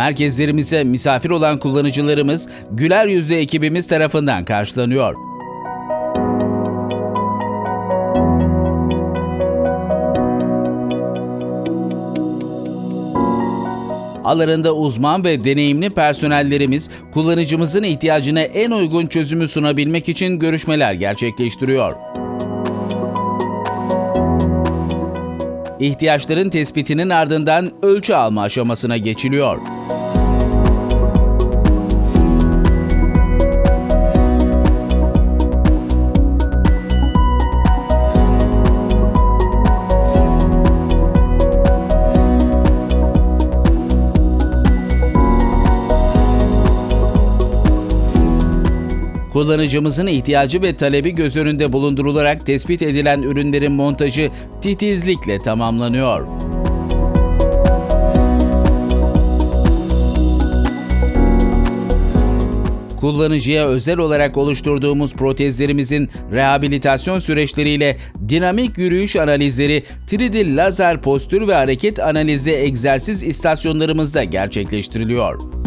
Merkezlerimize misafir olan kullanıcılarımız güler yüzlü ekibimiz tarafından karşılanıyor. Alanında uzman ve deneyimli personellerimiz kullanıcımızın ihtiyacına en uygun çözümü sunabilmek için görüşmeler gerçekleştiriyor. İhtiyaçların tespitinin ardından ölçü alma aşamasına geçiliyor. Kullanıcımızın ihtiyacı ve talebi göz önünde bulundurularak tespit edilen ürünlerin montajı titizlikle tamamlanıyor. Kullanıcıya özel olarak oluşturduğumuz protezlerimizin rehabilitasyon süreçleriyle dinamik yürüyüş analizleri 3D lazer postür ve hareket analizli egzersiz istasyonlarımızda gerçekleştiriliyor.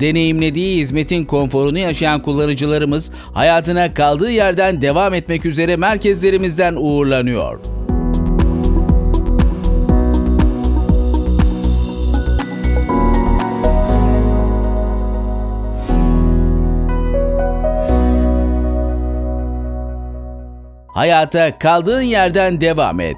Deneyimlediği hizmetin konforunu yaşayan kullanıcılarımız hayatına kaldığı yerden devam etmek üzere merkezlerimizden uğurlanıyor. Hayata kaldığın yerden devam et.